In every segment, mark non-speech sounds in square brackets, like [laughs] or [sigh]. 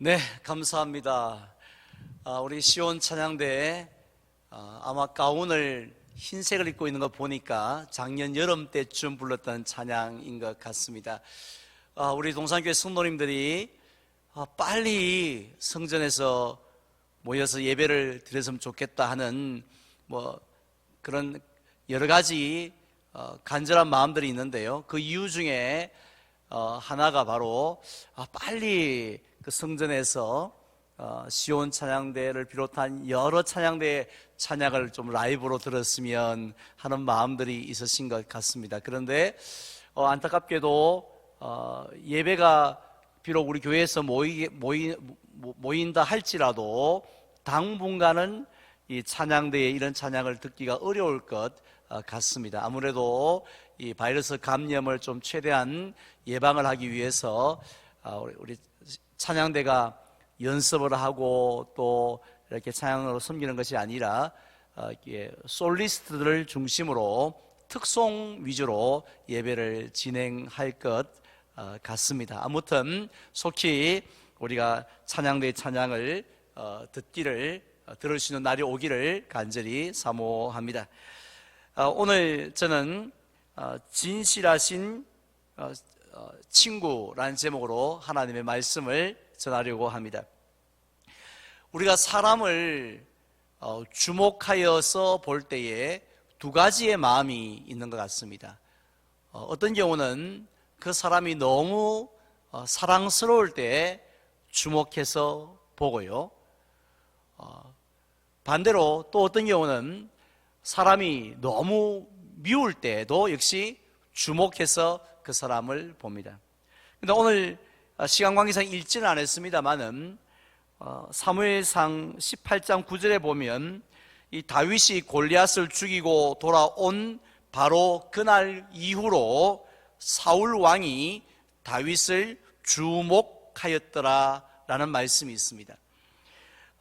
네, 감사합니다. 아, 우리 시온 찬양대 아, 아마 가운을 흰색을 입고 있는 거 보니까 작년 여름 때쯤 불렀던 찬양인 것 같습니다. 아, 우리 동산교회 성도님들이 아, 빨리 성전에서 모여서 예배를 드렸으면 좋겠다 하는 뭐 그런 여러 가지 어, 간절한 마음들이 있는데요. 그 이유 중에 어, 하나가 바로 아, 빨리 그 성전에서 어, 시온 찬양대를 비롯한 여러 찬양대의 찬양을 좀 라이브로 들었으면 하는 마음들이 있으신 것 같습니다. 그런데 어, 안타깝게도 어, 예배가 비록 우리 교회에서 모이, 모이, 모- 모인다 할지라도 당분간은 이 찬양대의 이런 찬양을 듣기가 어려울 것 어, 같습니다. 아무래도 이 바이러스 감염을 좀 최대한 예방을 하기 위해서 아, 우리- 찬양대가 연습을 하고 또 이렇게 찬양으로 섬기는 것이 아니라 어, 솔리스트들을 중심으로 특송 위주로 예배를 진행할 것 어, 같습니다. 아무튼 속히 우리가 찬양대의 찬양을 어, 듣기를 어, 들을 수 있는 날이 오기를 간절히 사모합니다. 어, 오늘 저는 어, 진실하신 어, 어, 친구라는 제목으로 하나님의 말씀을 전하려고 합니다. 우리가 사람을 어, 주목하여서 볼 때에 두 가지의 마음이 있는 것 같습니다. 어, 어떤 경우는 그 사람이 너무 어, 사랑스러울 때 주목해서 보고요. 어, 반대로 또 어떤 경우는 사람이 너무 미울 때도 역시 주목해서 그 사람을 봅니다. 근데 오늘 어, 시간 관계상 읽지는 않았습니다만은 어, 사무엘상 18장 9절에 보면 이 다윗이 골리앗을 죽이고 돌아온 바로 그날 이후로 사울 왕이 다윗을 주목하였더라라는 말씀이 있습니다.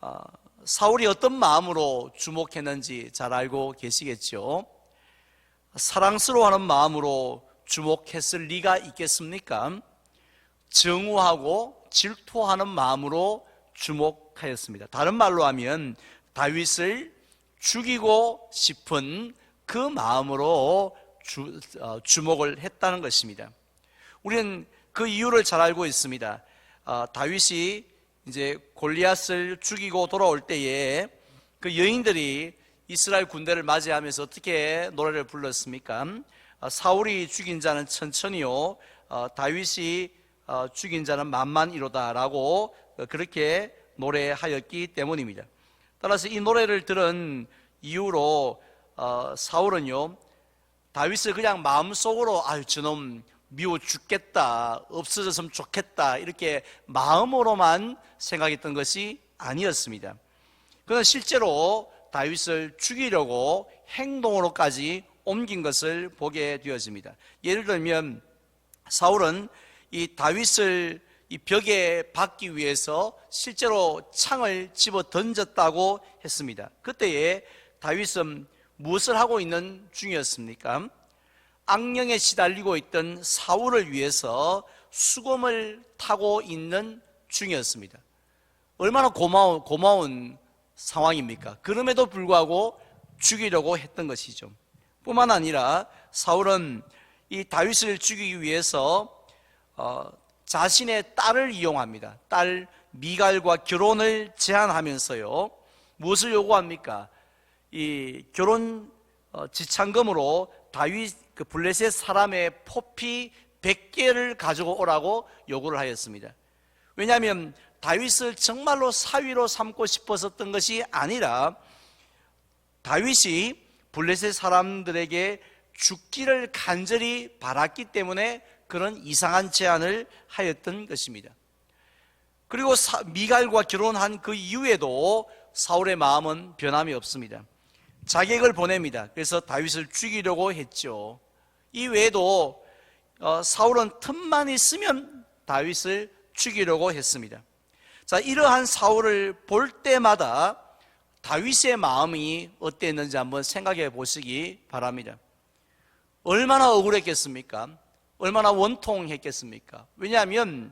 어, 사울이 어떤 마음으로 주목했는지 잘 알고 계시겠죠? 사랑스러워하는 마음으로 주목했을 리가 있겠습니까? 정우하고 질투하는 마음으로 주목하였습니다. 다른 말로 하면 다윗을 죽이고 싶은 그 마음으로 주, 어, 주목을 했다는 것입니다. 우리는 그 이유를 잘 알고 있습니다. 어, 다윗이 이제 골리앗을 죽이고 돌아올 때에 그 여인들이 이스라엘 군대를 맞이하면서 어떻게 노래를 불렀습니까? 어, 사울이 죽인 자는 천천히요, 어, 다윗이 어, 죽인 자는 만만이로다라고 어, 그렇게 노래하였기 때문입니다. 따라서 이 노래를 들은 이후로 어, 사울은요 다윗을 그냥 마음속으로 아유 저놈 미워 죽겠다 없어졌으면 좋겠다 이렇게 마음으로만 생각했던 것이 아니었습니다. 그러나 실제로 다윗을 죽이려고 행동으로까지 옮긴 것을 보게 되어집니다. 예를 들면 사울은 이 다윗을 이 벽에 박기 위해서 실제로 창을 집어 던졌다고 했습니다. 그때에 다윗은 무엇을 하고 있는 중이었습니까? 악령에 시달리고 있던 사울을 위해서 수검을 타고 있는 중이었습니다. 얼마나 고마운, 고마운 상황입니까? 그럼에도 불구하고 죽이려고 했던 것이죠. 뿐만 아니라 사울은 이 다윗을 죽이기 위해서 어, 자신의 딸을 이용합니다. 딸 미갈과 결혼을 제안하면서요. 무엇을 요구합니까? 이 결혼 어, 지참금으로 다윗 그 블레셋 사람의 포피 100개를 가지고 오라고 요구를 하였습니다. 왜냐하면 다윗을 정말로 사위로 삼고 싶었었던 것이 아니라 다윗이 블레셋 사람들에게 죽기를 간절히 바랐기 때문에 그런 이상한 제안을 하였던 것입니다. 그리고 사- 미갈과 결혼한 그 이후에도 사울의 마음은 변함이 없습니다. 자객을 보냅니다. 그래서 다윗을 죽이려고 했죠. 이 외에도 어, 사울은 틈만 있으면 다윗을 죽이려고 했습니다. 자, 이러한 사울을 볼 때마다 다윗의 마음이 어땠는지 한번 생각해 보시기 바랍니다. 얼마나 억울했겠습니까? 얼마나 원통했겠습니까? 왜냐하면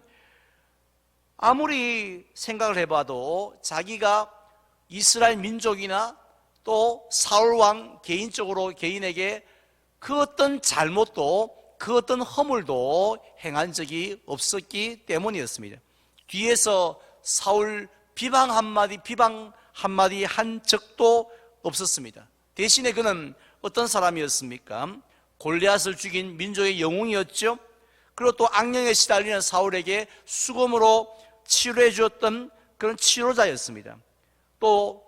아무리 생각을 해봐도 자기가 이스라엘 민족이나 또 사울 왕 개인적으로 개인에게 그 어떤 잘못도 그 어떤 허물도 행한 적이 없었기 때문이었습니다. 뒤에서 사울 비방 한마디 비방 한마디 한 적도 없었습니다. 대신에 그는 어떤 사람이었습니까? 골리앗을 죽인 민족의 영웅이었죠. 그리고 또 악령에 시달리는 사울에게 수금으로 치료해 주었던 그런 치료자였습니다. 또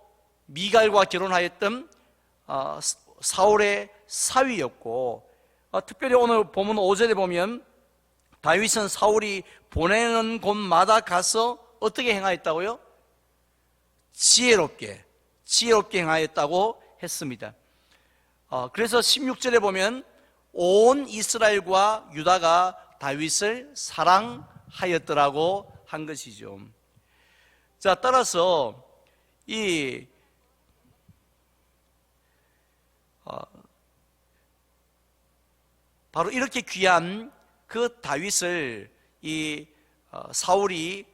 미갈과 결혼하였던 어, 사울의 사위였고 어, 특별히 오늘 보면 5절에 보면 다윗은 사울이 보내는 곳마다 가서 어떻게 행하였다고요? 지혜롭게 지혜롭게 행하였다고 했습니다. 어, 그래서 16절에 보면 온 이스라엘과 유다가 다윗을 사랑하였더라고 한 것이죠. 자, 따라서 이 어, 바로 이렇게 귀한 그 다윗을 이 어, 사울이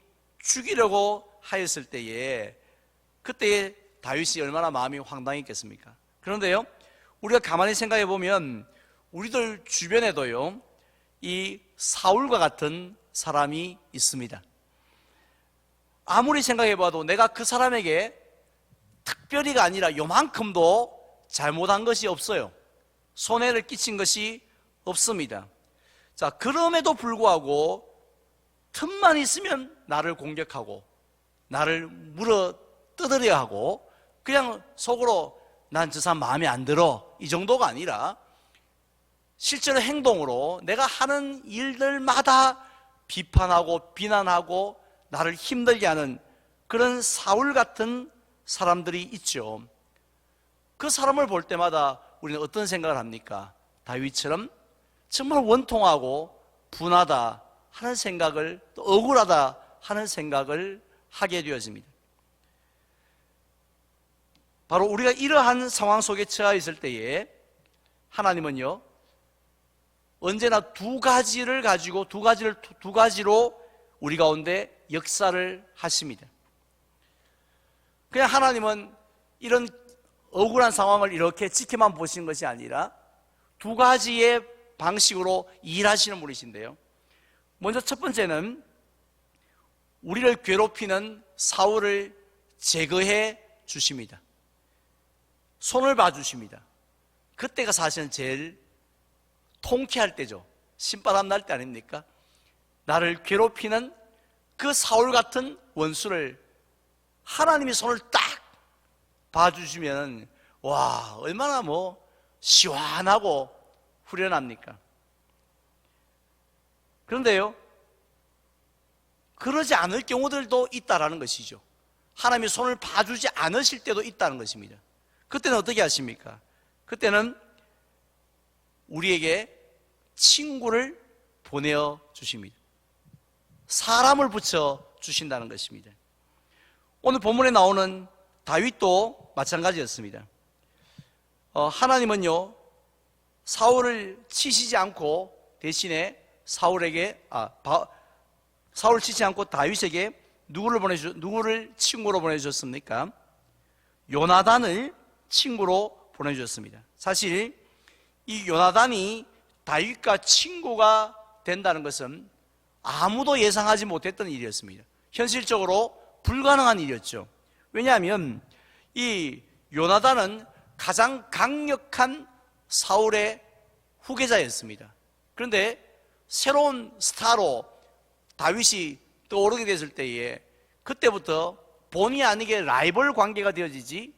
죽이려고 하였을 때에 그때 다윗이 얼마나 마음이 황당했겠습니까? 그런데요, 우리가 가만히 생각해 보면 우리들 주변에도요, 이 사울과 같은 사람이 있습니다. 아무리 생각해 봐도 내가 그 사람에게 특별히가 아니라 요만큼도 잘못한 것이 없어요. 손해를 끼친 것이 없습니다. 자, 그럼에도 불구하고 틈만 있으면 나를 공격하고 나를 물어 뜯으려 하고 그냥 속으로 난 저 사람 마음에 안 들어 이 정도가 아니라 실제로 행동으로 내가 하는 일들마다 비판하고 비난하고 나를 힘들게 하는 그런 사울 같은 사람들이 있죠. 그 사람을 볼 때마다 우리는 어떤 생각을 합니까? 다윗처럼 정말 원통하고 분하다 하는 생각을 또 억울하다 하는 생각을 하게 되어집니다. 바로 우리가 이러한 상황 속에 처해 있을 때에 하나님은요 언제나 두 가지를 가지고 두 가지를 두 가지로 우리 가운데 역사를 하십니다. 그냥 하나님은 이런 억울한 상황을 이렇게 지켜만 보시는 것이 아니라 두 가지의 방식으로 일하시는 분이신데요. 먼저 첫 번째는 우리를 괴롭히는 사울을 제거해 주십니다. 손을 봐 주십니다. 그때가 사실은 제일 통쾌할 때죠. 신바람 날 때 아닙니까? 나를 괴롭히는 그 사울 같은 원수를 하나님이 손을 딱 봐주시면 와 얼마나 뭐 시원하고 후련합니까? 그런데요, 그러지 않을 경우들도 있다라는 것이죠. 하나님이 손을 봐주지 않으실 때도 있다는 것입니다. 그때는 어떻게 하십니까? 그때는 우리에게 친구를 보내어 주십니다. 사람을 붙여 주신다는 것입니다. 오늘 본문에 나오는 다윗도 마찬가지였습니다. 어, 하나님은요, 사울을 치시지 않고 대신에 사울에게, 아, 바, 사울을 치지 않고 다윗에게 누구를 보내주, 누구를 친구로 보내주셨습니까? 요나단을 친구로 보내주셨습니다. 사실 이 요나단이 다윗과 친구가 된다는 것은 아무도 예상하지 못했던 일이었습니다. 현실적으로 불가능한 일이었죠. 왜냐하면 이 요나단은 가장 강력한 사울의 후계자였습니다. 그런데 새로운 스타로 다윗이 떠오르게 됐을 때에 그때부터 본의 아니게 라이벌 관계가 되어지지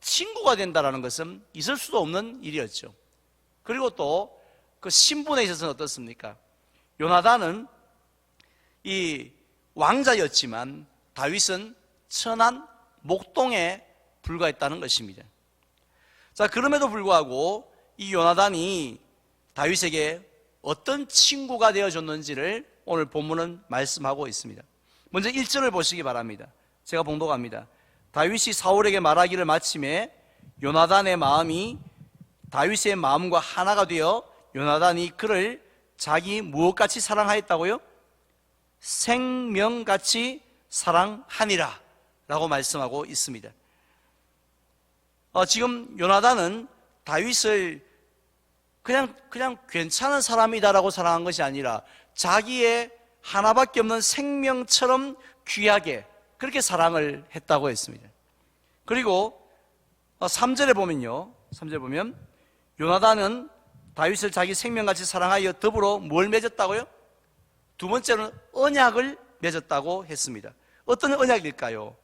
친구가 된다는 것은 있을 수도 없는 일이었죠. 그리고 또 그 신분에 있어서는 어떻습니까? 요나단은 이 왕자였지만 다윗은 천한 목동에 불과했다는 것입니다. 자, 그럼에도 불구하고 이 요나단이 다윗에게 어떤 친구가 되어줬는지를 오늘 본문은 말씀하고 있습니다. 먼저 1절을 보시기 바랍니다. 제가 봉독합니다. 다윗이 사울에게 말하기를 마침에 요나단의 마음이 다윗의 마음과 하나가 되어 요나단이 그를 자기 무엇같이 사랑하였다고요? 생명같이 사랑하니라 라고 말씀하고 있습니다. 어, 지금 요나단은 다윗을 그냥 그냥 괜찮은 사람이다라고 사랑한 것이 아니라 자기의 하나밖에 없는 생명처럼 귀하게 그렇게 사랑을 했다고 했습니다. 그리고 3절에 보면요. 3절에 보면 요나단은 다윗을 자기 생명같이 사랑하여 더불어 뭘 맺었다고요? 두 번째는 언약을 맺었다고 했습니다. 어떤 언약일까요?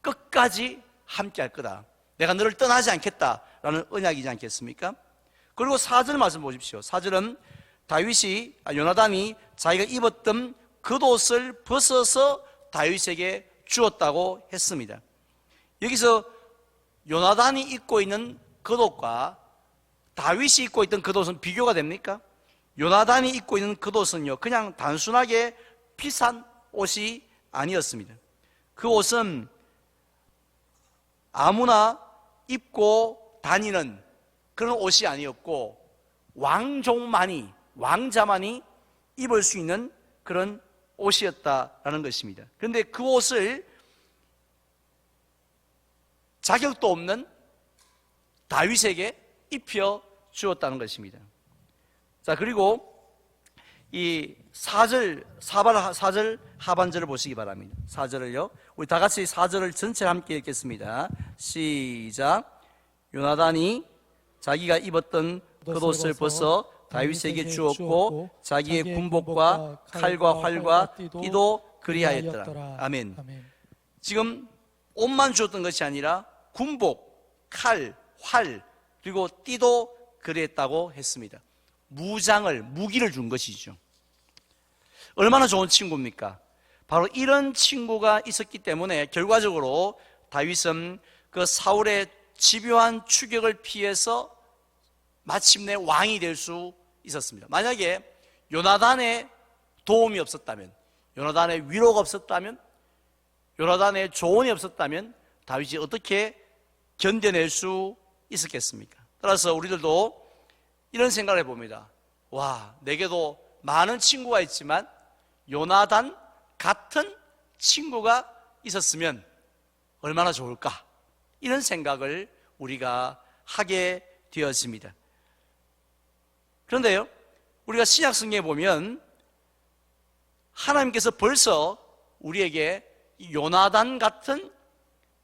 끝까지 함께 할 거다. 내가 너를 떠나지 않겠다라는 언약이지 않겠습니까? 그리고 4절 말씀 보십시오. 4절은 다윗이, 아, 요나단이 자기가 입었던 겉옷을 벗어서 다윗에게 주었다고 했습니다. 여기서 요나단이 입고 있는 겉옷과 다윗이 입고 있던 겉옷은 비교가 됩니까? 요나단이 입고 있는 겉옷은요, 그냥 단순하게 비싼 옷이 아니었습니다. 그 옷은 아무나 입고 다니는 그런 옷이 아니었고, 왕족만이, 왕자만이 입을 수 있는 그런 옷이었다라는 것입니다. 그런데 그 옷을 자격도 없는 다윗에게 입혀 주었다는 것입니다. 자, 그리고 이 4절, 4발, 4절 하반절을 보시기 바랍니다. 4절을요. 우리 다 같이 4절을 전체를 함께 읽겠습니다. 시작. 요나단이 자기가 입었던 겉옷을 벗어 다윗에게 주었고 자기의 군복과 칼과 활과 띠도 그리하였더라. 아멘. 지금 옷만 주었던 것이 아니라 군복, 칼, 활, 그리고 띠도 그랬다고 했습니다. 무장을, 무기를 준 것이죠. 얼마나 좋은 친구입니까? 바로 이런 친구가 있었기 때문에 결과적으로 다윗은 그 사울의 집요한 추격을 피해서 마침내 왕이 될 수 있었습니다. 만약에 요나단의 도움이 없었다면, 요나단의 위로가 없었다면, 요나단의 조언이 없었다면 다윗이 어떻게 견뎌낼 수 있었겠습니까? 따라서 우리들도 이런 생각을 해봅니다. 와, 내게도 많은 친구가 있지만 요나단 같은 친구가 있었으면 얼마나 좋을까? 이런 생각을 우리가 하게 되었습니다. 그런데요, 우리가 신약 성경에 보면 하나님께서 벌써 우리에게 요나단 같은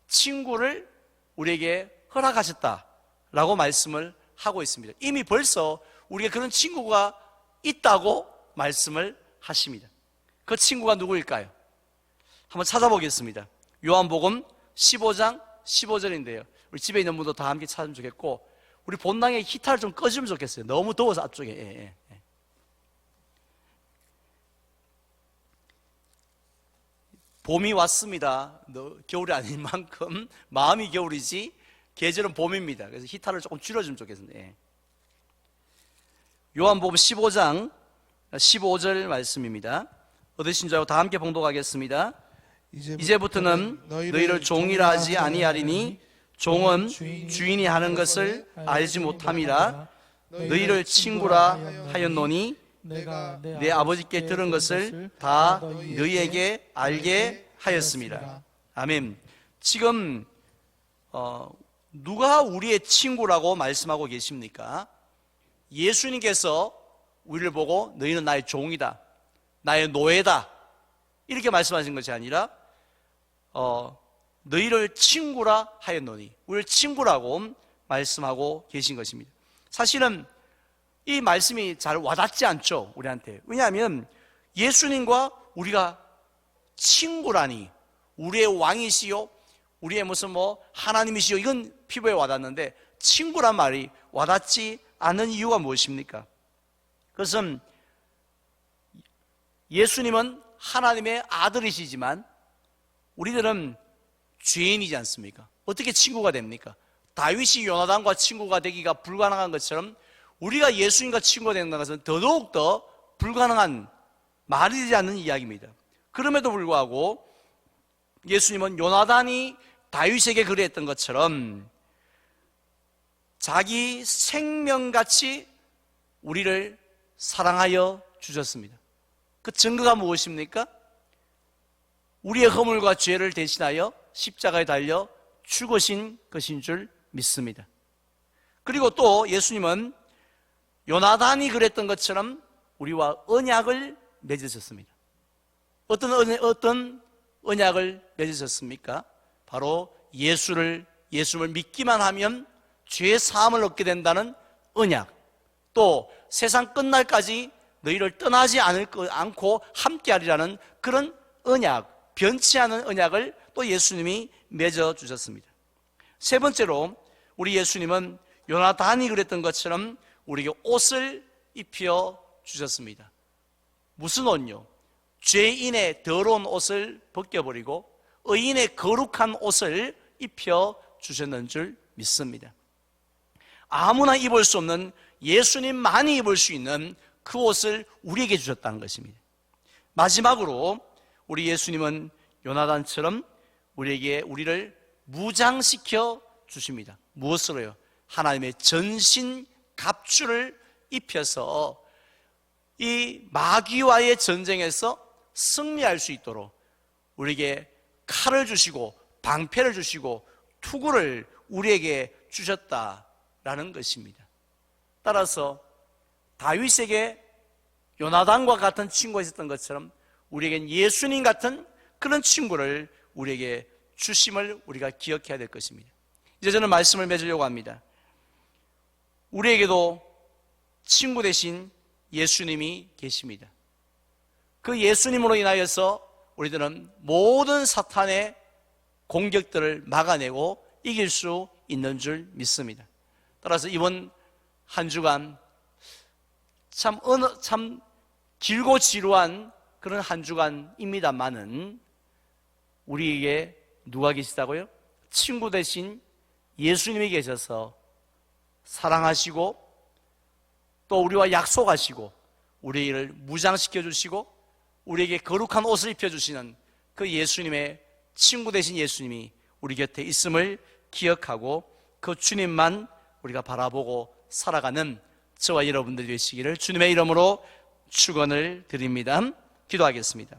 친구를 우리에게 허락하셨다라고 말씀을 하고 있습니다. 이미 벌써 우리가 그런 친구가 있다고 말씀을 하십니다. 그 친구가 누구일까요? 한번 찾아보겠습니다. 요한복음 15장 15절인데요. 우리 집에 있는 분도 다 함께 찾으면 좋겠고, 우리 본당에 히타를 좀 꺼주면 좋겠어요. 너무 더워서 앞쪽에. 예, 예, 예. 봄이 왔습니다. 너, 겨울이 아닌 만큼 [laughs] 마음이 겨울이지 계절은 봄입니다. 그래서 히타를 조금 줄여주면 좋겠습니다. 예. 요한복음 15장 15절 말씀입니다. 얻으신 줄 알고 다 함께 봉독하겠습니다. 이제부터는 너희를 종이라 하지 아니하리니 종은 주인이 하는 것을 알지 못함이라 너희를 친구라 하였노니 내 아버지께 들은 것을 다 너희에게 알게 하였습니다. 아멘. 지금 어, 누가 우리의 친구라고 말씀하고 계십니까? 예수님께서 우리를 보고 너희는 나의 종이다. 나의 노예다. 이렇게 말씀하신 것이 아니라 어, 너희를 친구라 하였노니 우리를 친구라고 말씀하고 계신 것입니다. 사실은 이 말씀이 잘 와닿지 않죠, 우리한테. 왜냐하면 예수님과 우리가 친구라니 우리의 왕이시요 우리의 무슨 뭐 하나님이시요 이건 피부에 와닿는데 친구란 말이 와닿지 않는 이유가 무엇입니까? 그것은 예수님은 하나님의 아들이시지만 우리들은 죄인이지 않습니까? 어떻게 친구가 됩니까? 다윗이 요나단과 친구가 되기가 불가능한 것처럼 우리가 예수님과 친구가 되는 것은 더더욱 더 불가능한 말이 되지 않는 이야기입니다. 그럼에도 불구하고 예수님은 요나단이 다윗에게 그랬던 것처럼 자기 생명같이 우리를 사랑하여 주셨습니다. 그 증거가 무엇입니까? 우리의 허물과 죄를 대신하여 십자가에 달려 죽으신 것인 줄 믿습니다. 그리고 또 예수님은 요나단이 그랬던 것처럼 우리와 언약을 맺으셨습니다. 어떤 언, 어떤 언약을 맺으셨습니까? 바로 예수를 예수를 믿기만 하면 죄 사함을 얻게 된다는 언약. 또 세상 끝날까지 너희를 떠나지 않을 거, 않고 함께하리라는 그런 언약, 변치 않은 언약을 또 예수님이 맺어 주셨습니다. 세 번째로 우리 예수님은 요나단이 그랬던 것처럼 우리에게 옷을 입혀 주셨습니다. 무슨 옷요? 죄인의 더러운 옷을 벗겨버리고 의인의 거룩한 옷을 입혀 주셨는 줄 믿습니다. 아무나 입을 수 없는 예수님만이 입을 수 있는 그 옷을 우리에게 주셨다는 것입니다. 마지막으로 우리 예수님은 요나단처럼 우리에게 우리를 무장시켜 주십니다. 무엇으로요? 하나님의 전신 갑주를 입혀서 이 마귀와의 전쟁에서 승리할 수 있도록 우리에게 칼을 주시고 방패를 주시고 투구를 우리에게 주셨다라는 것입니다. 따라서 다윗에게 요나단과 같은 친구가 있었던 것처럼 우리에겐 예수님 같은 그런 친구를 우리에게 주심을 우리가 기억해야 될 것입니다. 이제 저는 말씀을 맺으려고 합니다. 우리에게도 친구 대신 예수님이 계십니다. 그 예수님으로 인하여서 우리들은 모든 사탄의 공격들을 막아내고 이길 수 있는 줄 믿습니다. 따라서 이번 한 주간 참참 길고 지루한 그런 한 주간입니다만은 우리에게 누가 계시다고요? 친구 대신 예수님이 계셔서 사랑하시고 또 우리와 약속하시고 우리를 무장시켜 주시고 우리에게 거룩한 옷을 입혀 주시는 그 예수님의 친구 되신 예수님이 우리 곁에 있음을 기억하고 그 주님만 우리가 바라보고 살아가는 저와 여러분들 되시기를 주님의 이름으로 축원을 드립니다. 기도하겠습니다.